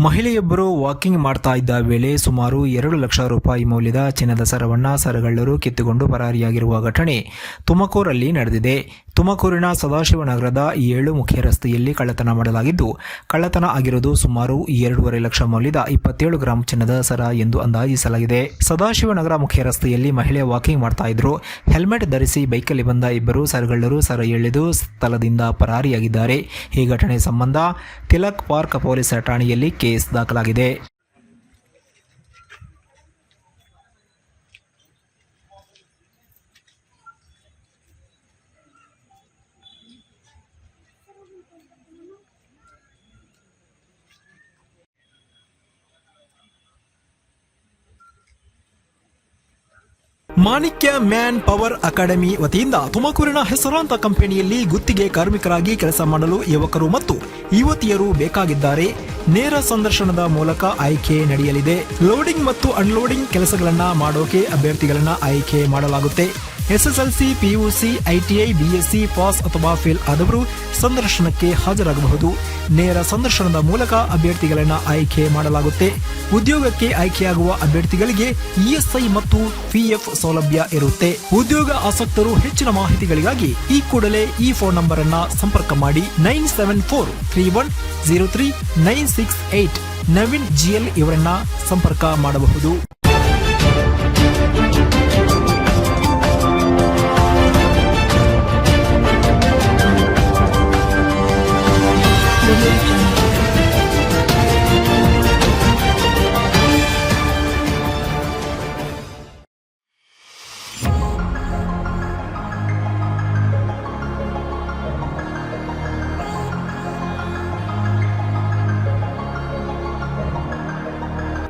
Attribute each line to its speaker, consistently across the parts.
Speaker 1: ಮಹಿಳೆಯೊಬ್ಬರು ವಾಕಿಂಗ್ ಮಾಡ್ತಾ ಇದ್ದ ವೇಳೆ ಸುಮಾರು ಎರಡು ಲಕ್ಷ ರೂಪಾಯಿ ಮೌಲ್ಯದ ಚಿನ್ನದ ಸರವನ್ನ ಸರಗಳ್ಳರು ಕಿತ್ತುಕೊಂಡು ಪರಾರಿಯಾಗಿರುವ ಘಟನೆ ತುಮಕೂರಲ್ಲಿ ನಡೆದಿದೆ. ತುಮಕೂರಿನ ಸದಾಶಿವನಗರದ ಏಳು ಮುಖ್ಯ ರಸ್ತೆಯಲ್ಲಿ ಕಳ್ಳತನ ಮಾಡಲಾಗಿದ್ದು, ಕಳ್ಳತನ ಆಗಿರುವುದು ಸುಮಾರು ಎರಡೂವರೆ ಲಕ್ಷ ಮೌಲ್ಯದ ಇಪ್ಪತ್ತೇಳು ಗ್ರಾಂ ಚಿನ್ನದ ಸರ ಎಂದು ಅಂದಾಜಿಸಲಾಗಿದೆ. ಸದಾಶಿವನಗರ ಮುಖ್ಯ ರಸ್ತೆಯಲ್ಲಿ ಮಹಿಳೆ ವಾಕಿಂಗ್ ಮಾಡ್ತಾ ಇದ್ರು. ಹೆಲ್ಮೆಟ್ ಧರಿಸಿ ಬೈಕಲ್ಲಿ ಬಂದ ಇಬ್ಬರು ಸರಗಳ್ಳರು ಸರ ಎಳೆದು ಸ್ಥಳದಿಂದ ಪರಾರಿಯಾಗಿದ್ದಾರೆ. ಈ ಘಟನೆ ಸಂಬಂಧ ತಿಲಕ್ ಪಾರ್ಕ್ ಪೊಲೀಸ್ ಠಾಣೆಯಲ್ಲಿ ಕೇಸ್ ದಾಖಲಾಗಿದೆ. ಮಾಣಿಕ್ಯ ಮ್ಯಾನ್ ಪವರ್ ಅಕಾಡೆಮಿ ವತಿಯಿಂದ ತುಮಕೂರಿನ ಹೆಸರಾಂತ ಕಂಪನಿಯಲ್ಲಿ ಗುತ್ತಿಗೆ ಕಾರ್ಮಿಕರಾಗಿ ಕೆಲಸ ಮಾಡಲು ಯುವಕರು ಮತ್ತು ಯುವತಿಯರು ಬೇಕಾಗಿದ್ದಾರೆ. ನೇರ ಸಂದರ್ಶನದ ಮೂಲಕ ಆಯ್ಕೆ ನಡೆಯಲಿದೆ. ಲೋಡಿಂಗ್ ಮತ್ತು ಅನ್ಲೋಡಿಂಗ್ ಕೆಲಸಗಳನ್ನ ಮಾಡೋಕೆ ಅಭ್ಯರ್ಥಿಗಳನ್ನ ಆಯ್ಕೆ ಮಾಡಲಾಗುತ್ತೆ. SSLC PUC ITI BSc pass ಅಥವಾ ಫೇಲ್ ಆದವರು ಸಂದರ್ಶನಕ್ಕೆ ಹಾಜರಾಗಬಹುದು. ನೇರ ಸಂದರ್ಶನದ ಮೂಲಕ ಅಭ್ಯರ್ಥಿಗಳನ್ನ ಆಯ್ಕೆ ಮಾಡಲಾಗುತ್ತೆ. ಉದ್ಯೋಗಕ್ಕೆ ಆಯ್ಕೆಯಾಗುವ ಅಭ್ಯರ್ಥಿಗಳಿಗೆ ಇಎಸ್ಐ ಮತ್ತು ಪಿಎಫ್ ಸೌಲಭ್ಯ ಇರುತ್ತೆ. ಉದ್ಯೋಗ ಆಸಕ್ತರು ಹೆಚ್ಚಿನ ಮಾಹಿತಿಗಳಿಗಾಗಿ ಈ ಕೂಡಲೇ ಈ ಫೋನ್ ನಂಬರ್ ಅನ್ನ ಸಂಪರ್ಕ ಮಾಡಿ nine seven four three one zero three nine six eight Naveen GL ಇವರನ್ನ ಸಂಪರ್ಕ ಮಾಡಬಹುದು.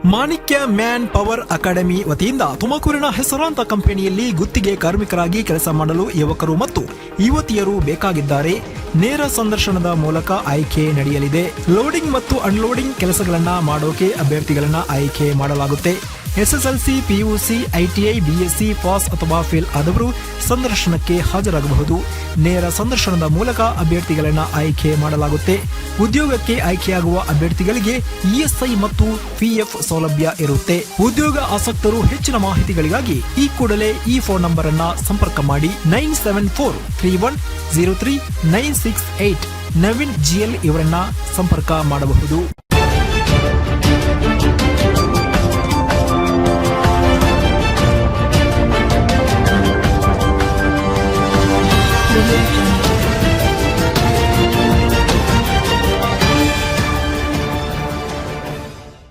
Speaker 1: ಮಾಣಿಕ್ಯ ಮ್ಯಾನ್ ಪವರ್ ಅಕಾಡೆಮಿ ವತಿಯಿಂದ ತುಮಕೂರಿನ ಹೆಸರಾಂತ ಕಂಪನಿಯಲ್ಲಿ ಗುತ್ತಿಗೆ ಕಾರ್ಮಿಕರಾಗಿ ಕೆಲಸ ಮಾಡಲು ಯುವಕರು ಮತ್ತು ಯುವತಿಯರು ಬೇಕಾಗಿದ್ದಾರೆ. ನೇರ ಸಂದರ್ಶನದ ಮೂಲಕ ಆಯ್ಕೆ ನಡೆಯಲಿದೆ. ಲೋಡಿಂಗ್ ಮತ್ತು ಅನ್ಲೋಡಿಂಗ್ ಕೆಲಸಗಳನ್ನ ಮಾಡೋಕೆ ಅಭ್ಯರ್ಥಿಗಳನ್ನ ಆಯ್ಕೆ ಮಾಡಲಾಗುತ್ತೆ. SSLC, PUC, ITI, BSc, pass ಅಥವಾ ಫೇಲ್ ಆದವರು ಸಂದರ್ಶನಕ್ಕೆ ಹಾಜರಾಗಬಹುದು. ನೇರ ಸಂದರ್ಶನದ ಮೂಲಕ ಅಭ್ಯರ್ಥಿಗಳನ್ನ ಆಯ್ಕೆ ಮಾಡಲಾಗುತ್ತೆ. ಉದ್ಯೋಗಕ್ಕೆ ಆಯ್ಕೆಯಾಗುವ ಅಭ್ಯರ್ಥಿಗಳಿಗೆ ಇಎಸ್ಐ ಮತ್ತು ಪಿಎಫ್ ಸೌಲಭ್ಯ ಇರುತ್ತೆ. ಉದ್ಯೋಗ ಆಸಕ್ತರು ಹೆಚ್ಚಿನ ಮಾಹಿತಿಗಳಿಗಾಗಿ ಈ ಕೂಡಲೇ ಈ ಫೋನ್ ನಂಬರ್ ಅನ್ನ ಸಂಪರ್ಕ ಮಾಡಿ. Nine seven four three one zero three nine six eight Naveen GL ಇವರನ್ನ ಸಂಪರ್ಕ ಮಾಡಬಹುದು.